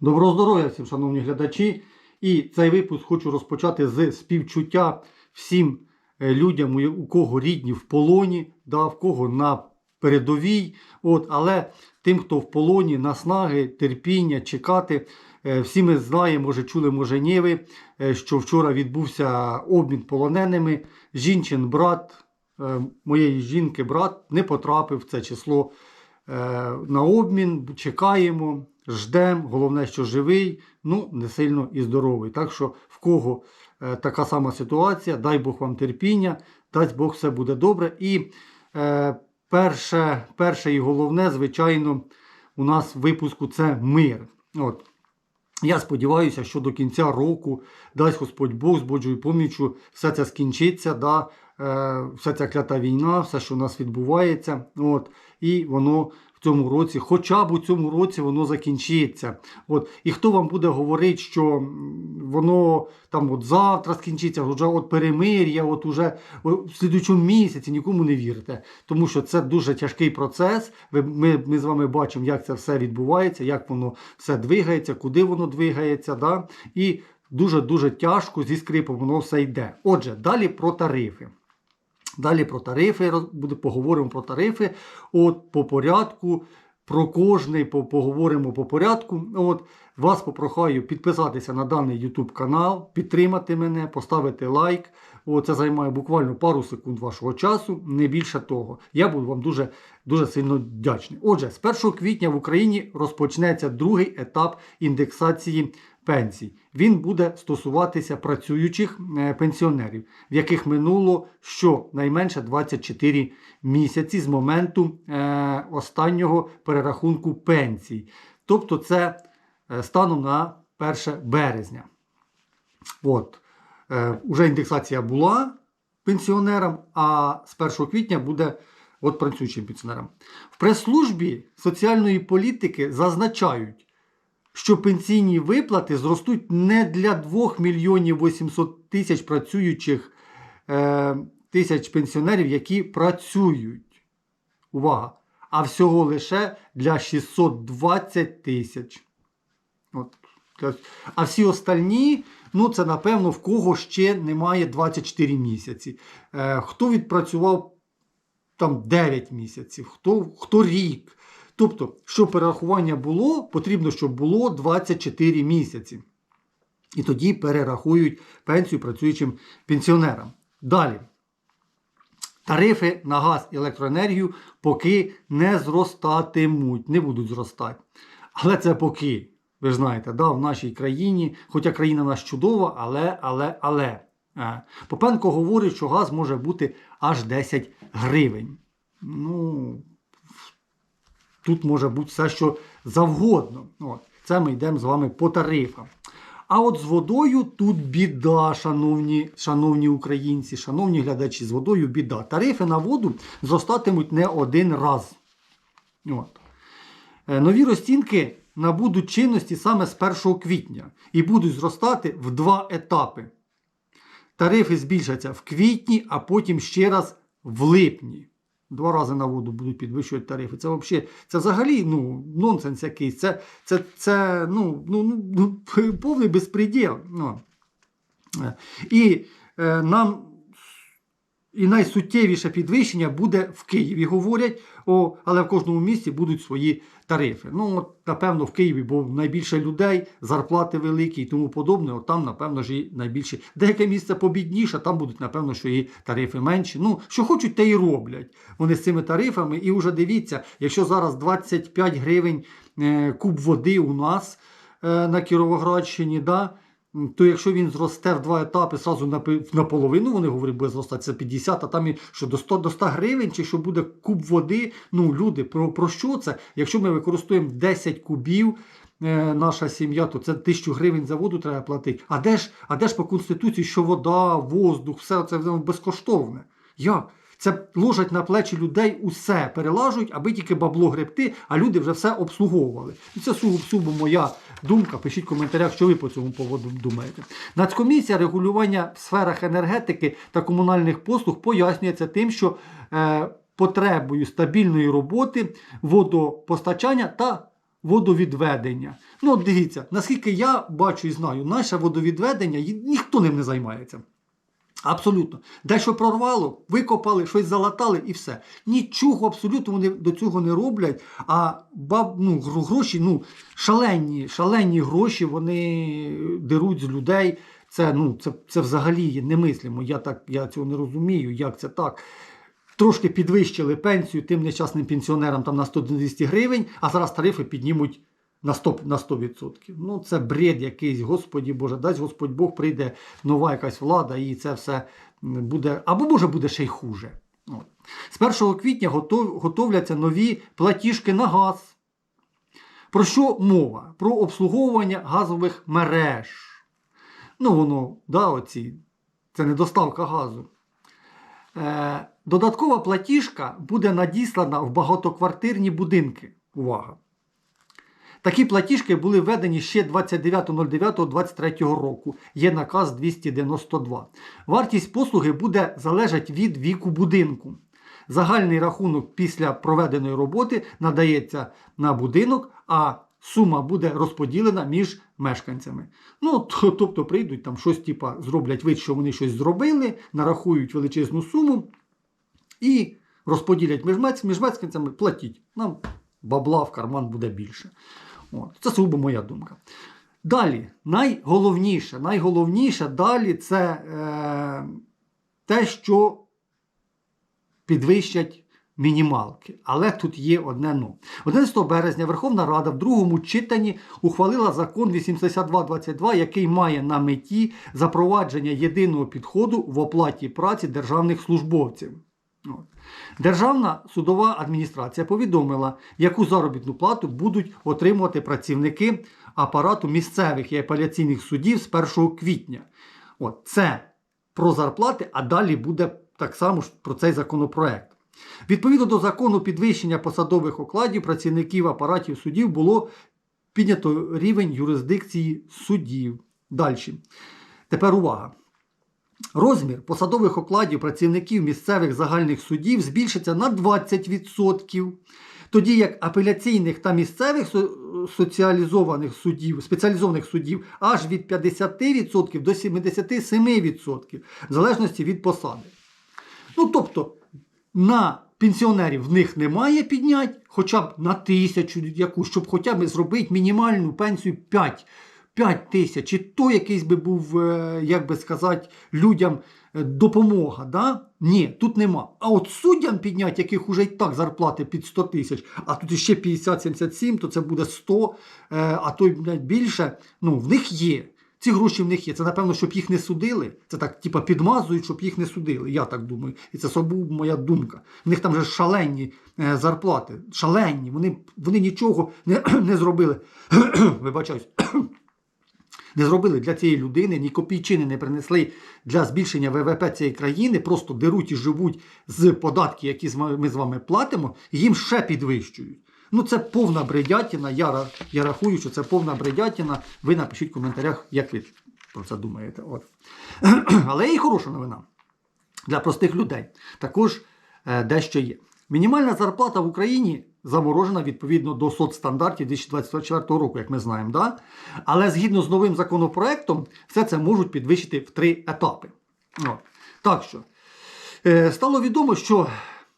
Доброго здоров'я всім, шановні глядачі. І цей випуск хочу розпочати з співчуття всім е, людям, у кого рідні в полоні, да, в кого на передовій. От, але тим, хто в полоні, наснаги, терпіння, чекати. Е, Всі ми знаємо, може чули, може ні ви, е, що вчора відбувся обмін полоненими. Жінчин брат, моєї жінки, брат не потрапив в це число на обмін. Чекаємо, ждемо. Головне, що живий, ну не сильно і здоровий. Так що в кого е, така сама ситуація, дай Бог вам терпіння, дасть Бог все буде добре. І е, перше, перше і головне, звичайно, у нас в випуску це мир. От. Я сподіваюся, що до кінця року дасть Господь Бог з Божою поміччю все це скінчиться, да, е, вся ця клята війна, все, що у нас відбувається. От, і воно в цьому році, хоча б у цьому році воно закінчиться. От, і хто вам буде говорити, що воно там от завтра скінчиться, вже от перемир'я, от уже в слідуючому місяці, нікому не вірте. Тому що це дуже тяжкий процес. Ми, ми з вами бачимо, як це все відбувається, як воно все двигається, куди воно двигається. Да? І дуже-дуже тяжко зі скрипом воно все йде. Отже, далі про тарифи. Далі про тарифи поговоримо про тарифи. От по порядку, про кожний поговоримо по порядку. От вас попрохаю підписатися на даний YouTube канал, підтримати мене, поставити лайк. От, це займає буквально пару секунд вашого часу, не більше того. Я буду вам дуже, дуже сильно вдячний. Отже, з 1 квітня в Україні розпочнеться другий етап індексації пенсій. Він буде стосуватися працюючих е, пенсіонерів, в яких минуло щонайменше 24 місяці з моменту е, останнього перерахунку пенсій. Тобто це е, станом на 1 березня. От. Уже індексація була пенсіонерам, а з 1 квітня буде от працюючим пенсіонерам. В прес-службі соціальної політики зазначають, що пенсійні виплати зростуть не для 2 мільйонів 800 тисяч працюючих е, тисяч пенсіонерів, які працюють. Увага! А всього лише для 620 тисяч. А всі остальні, ну це напевно в кого ще немає 24 місяці. Е, хто відпрацював там 9 місяців, хто, хто рік. Тобто, щоб перерахування було, потрібно, щоб було 24 місяці. І тоді перерахують пенсію працюючим пенсіонерам. Далі. Тарифи на газ і електроенергію поки не зростатимуть, не будуть зростати. Але це поки. Ви ж знаєте, да, в нашій країні, хоча країна в нас чудова, але, але, але. Е, Попенко говорить, що газ може бути аж 10 гривень. Ну, тут може бути все, що завгодно. От. Це ми йдемо з вами по тарифам. А от з водою тут біда, шановні, шановні українці, шановні глядачі, з водою біда. Тарифи на воду зростатимуть не один раз. От. Е, Нові розцінки набудуть чинності саме з 1 квітня і будуть зростати в два етапи. Тарифи збільшаться в квітні, а потім ще раз в липні. Два рази на воду будуть підвищувати тарифи. Це взагалі, це взагалі ну, нонсенс якийсь. Це, це, це ну, ну, ну, ну, повний безпреділ. Ну. І е, нам і найсуттєвіше підвищення буде в Києві, говорять, о, але в кожному місті будуть свої тарифи. Ну, от, напевно, в Києві, бо найбільше людей, зарплати великі і тому подобне, от там, напевно, ж і найбільше. Деяке місце побідніше, там будуть, напевно, що і тарифи менші. Ну, що хочуть, те і роблять. Вони з цими тарифами. І вже дивіться, якщо зараз 25 гривень е, куб води у нас е, на Кіровоградщині, да, то якщо він зросте в два етапи, напи- наполовину, вони говорять, буде зростати, це 50, а там і що до 100, до 100 гривень, чи що буде куб води. Ну, люди, про, про що це? Якщо ми використовуємо 10 кубів, е, наша сім'я, то це 1000 гривень за воду треба платити. А де ж, а де ж по Конституції, що вода, воздух, все це безкоштовне? Як? Це ложать на плечі людей усе, перелажують, аби тільки бабло гребти, а люди вже все обслуговували. І це сугубо моя думка. Пишіть в коментарях, що ви по цьому поводу думаєте. Нацкомісія регулювання в сферах енергетики та комунальних послуг пояснюється тим, що е, потребою стабільної роботи водопостачання та водовідведення. Ну, от дивіться, наскільки я бачу і знаю, наше водовідведення ніхто ним не займається. Абсолютно. Дещо прорвало, викопали, щось залатали і все. Нічого абсолютно вони до цього не роблять. А баб, ну, гроші, ну, шалені, шалені гроші вони деруть з людей. Це, ну, це, це взагалі немислимо. Я, так, я цього не розумію, як це так. Трошки підвищили пенсію тим нещасним пенсіонерам там на 100-200 гривень, а зараз тарифи піднімуть на 100%. На 100%. Ну, це бред якийсь, Господі Боже, дасть Господь Бог прийде нова якась влада, і це все буде, або може буде ще й хуже. От. З 1 квітня готов, готовляться нові платіжки на газ. Про що мова? Про обслуговування газових мереж. Ну, воно, да, оці, це не доставка газу. Е, додаткова платіжка буде надіслана в багатоквартирні будинки. Увага! Такі платіжки були введені ще 29.09.23 року. Є наказ 292. Вартість послуги буде залежати від віку будинку. Загальний рахунок після проведеної роботи надається на будинок, а сума буде розподілена між мешканцями. Ну, тобто прийдуть там щось, типа, зроблять вид, що вони щось зробили, нарахують величезну суму і розподілять між, мешканцями, платіть. Нам бабла в карман буде більше. От. Це сугубо моя думка. Далі, найголовніше, найголовніше далі це е, те, що підвищать мінімалки. Але тут є одне но. 11 березня Верховна Рада в другому читанні ухвалила закон 8222, який має на меті запровадження єдиного підходу в оплаті праці державних службовців. От. Державна судова адміністрація повідомила, яку заробітну плату будуть отримувати працівники апарату місцевих і апеляційних судів з 1 квітня. От, це про зарплати, а далі буде так само про цей законопроект. Відповідно до закону підвищення посадових окладів працівників апаратів судів було піднято рівень юрисдикції суддів. Далі. Тепер увага. Розмір посадових окладів працівників місцевих загальних судів збільшиться на 20%, тоді як апеляційних та місцевих соціалізованих судів, спеціалізованих судів аж від 50% до 77%, в залежності від посади. Ну, тобто, на пенсіонерів в них немає піднять, хоча б на тисячу якусь, щоб хоча б зробити мінімальну пенсію 5, 5 тисяч. І то якийсь би був, е, як би сказати, людям е, допомога. Да? Ні, тут нема. А от суддям піднять, яких уже і так зарплати під 100 тисяч, а тут іще 50-77, то це буде 100, е, а то й більше. Ну, в них є. Ці гроші в них є. Це, напевно, щоб їх не судили. Це так, типа, підмазують, щоб їх не судили. Я так думаю. І це собі моя думка. В них там вже шалені зарплати. Шалені. Вони, вони нічого не, не зробили. Вибачаюсь. Не зробили для цієї людини, ні копійчини не принесли для збільшення ВВП цієї країни, просто деруть і живуть з податків, які ми з вами платимо, і їм ще підвищують. Ну це повна бредятіна. Я, я рахую, що це повна бредятіна. Ви напишіть в коментарях, як ви про це думаєте. От. Але і хороша новина для простих людей. Також е, дещо є. Мінімальна зарплата в Україні заморожена відповідно до соцстандартів 2024 року, як ми знаємо. Да? Але згідно з новим законопроектом, все це можуть підвищити в три етапи. От. Так що, е, стало відомо, що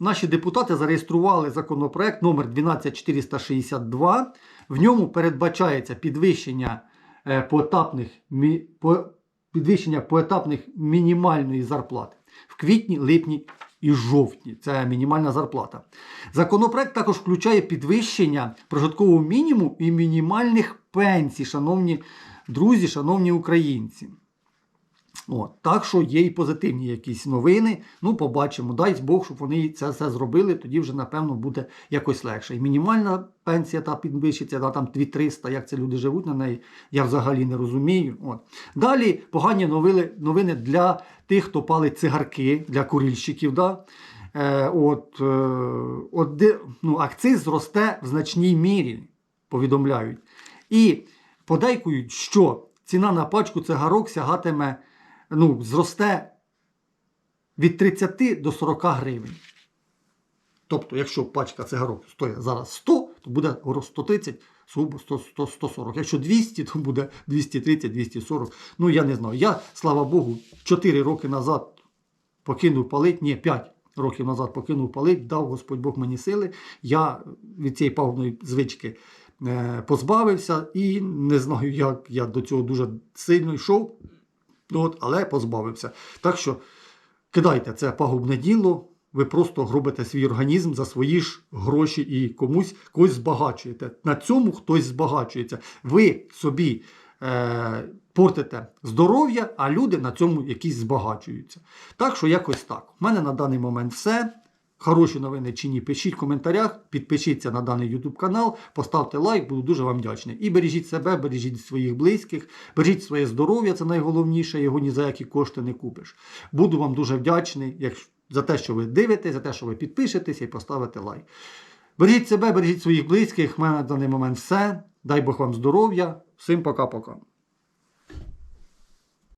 наші депутати зареєстрували законопроект номер 12462. В ньому передбачається підвищення е, поетапних, підвищення поетапних мінімальної зарплати в квітні, липні і жовтні. Це мінімальна зарплата. Законопроект також включає підвищення прожиткового мінімуму і мінімальних пенсій, шановні друзі, шановні українці. От, так що є і позитивні якісь новини. Ну, побачимо. Дай Бог, щоб вони це все зробили, тоді вже, напевно, буде якось легше. І мінімальна пенсія та підвищиться на там 2300, як це люди живуть на неї, я взагалі не розумію. От. Далі погані новини, новини для тих, хто палить цигарки, для курильщиків. Да? Е, от, е, от, ну, акциз зросте в значній мірі, повідомляють. І подейкують, що ціна на пачку цигарок сягатиме, ну, зросте від 30 до 40 гривень. Тобто, якщо пачка цигарок стоїть зараз 100, то буде 130 100, 100, 140. Якщо 200, то буде 230, 240. Ну я не знаю. Я, слава Богу, 4 роки назад покинув палить, ні, 5 років назад покинув палить, дав Господь Бог мені сили. Я від цієї пагубної звички е, позбавився і не знаю, як я до цього дуже сильно йшов, от, але позбавився. Так що кидайте це пагубне діло. Ви просто гробите свій організм за свої ж гроші і комусь когось збагачуєте. На цьому хтось збагачується. Ви собі е, портите здоров'я, а люди на цьому якісь збагачуються. Так що якось так. У мене на даний момент все. Хороші новини чи ні, пишіть в коментарях, підпишіться на даний YouTube канал, поставте лайк, буду дуже вам вдячний. І бережіть себе, бережіть своїх близьких, бережіть своє здоров'я, це найголовніше, його ні за які кошти не купиш. Буду вам дуже вдячний як, за те, що ви дивитесь, за те, що ви підпишетеся і поставите лайк. Бережіть себе, бережіть своїх близьких. У мене на даний момент все. Дай Бог вам здоров'я. Всім пока-пока.